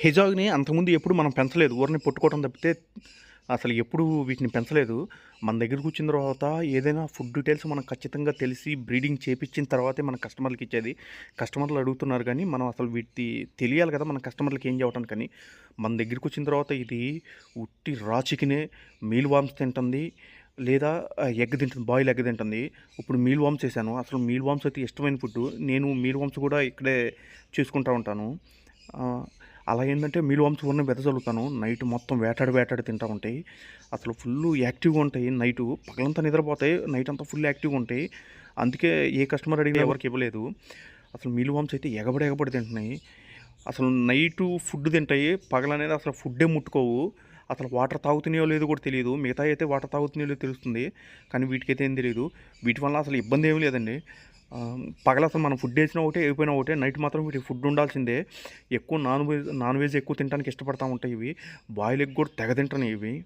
హెజాగ్ని అంతకుముందు ఎప్పుడు మనం పెంచలేదు. ఊరిని పుట్టుకోవడం తప్పితే అసలు ఎప్పుడు వీటిని పెంచలేదు. మన దగ్గరకు వచ్చిన తర్వాత ఏదైనా ఫుడ్ డీటెయిల్స్ మనం ఖచ్చితంగా తెలిసి బ్రీడింగ్ చేపించిన తర్వాతే మన కస్టమర్లకి ఇచ్చేది. కస్టమర్లు అడుగుతున్నారు కానీ మనం అసలు వీటి తెలియాలి కదా మన కస్టమర్లకి ఏం చేయటానికి కానీ మన దగ్గరికి వచ్చిన తర్వాత ఇది ఉట్టి రా చికెనే మీల్ వామ్స్ తింటుంది లేదా ఎగ్ తింటుంది బాయిల్ ఎగ్ తింటుంది. ఇప్పుడు మీల్ వామ్స్ చేశాను. అసలు మీల్ వామ్స్ అయితే ఇష్టమైన ఫుడ్ నేను మీల్ వామ్స్ కూడా ఇక్కడే చేసుకుంటూ ఉంటాను. అలా ఏంటంటే మీల్ వామ్స్ ఉన్న వెదజల్లుతాను. నైట్ మొత్తం వేటాడి వేటాడి తింటూ ఉంటాయి. అసలు ఫుల్ యాక్టివ్గా ఉంటాయి నైటు. పగలంతా నిద్రపోతాయి. నైట్ అంతా ఫుల్ యాక్టివ్గా ఉంటాయి. అందుకే ఏ కస్టమర్ అడిగినా ఎవరికి ఇవ్వలేదు. అసలు మీలు వామ్స్ అయితే ఎగబడి ఎగబడి తింటున్నాయి. అసలు నైటు ఫుడ్ తింటాయి. పగలనేది అసలు ఫుడ్డే ముట్టుకోవు. అసలు వాటర్ తాగుతున్నాయో లేదో కూడా తెలియదు. మిగతా అయితే వాటర్ తాగుతున్నాయో లేదో తెలుస్తుంది. కానీ వీటికైతే ఏం తెలియదు వీటి వల్ల అసలు ఇబ్బంది ఏమీ లేదండి. పగల అసలు మనం ఫుడ్ వేసినా ఒకటే అయిపోయినా ఒకటే. నైట్ మాత్రం వీటికి ఫుడ్ ఉండాల్సిందే. ఎక్కువ నాన్ వెజ్ నాన్ వెజ్ ఎక్కువ తినడానికి ఇష్టపడతా ఉంటాయి ఇవి. బాయిల్ ఎగ్ కూడా తెగ తింటాను ఇవి.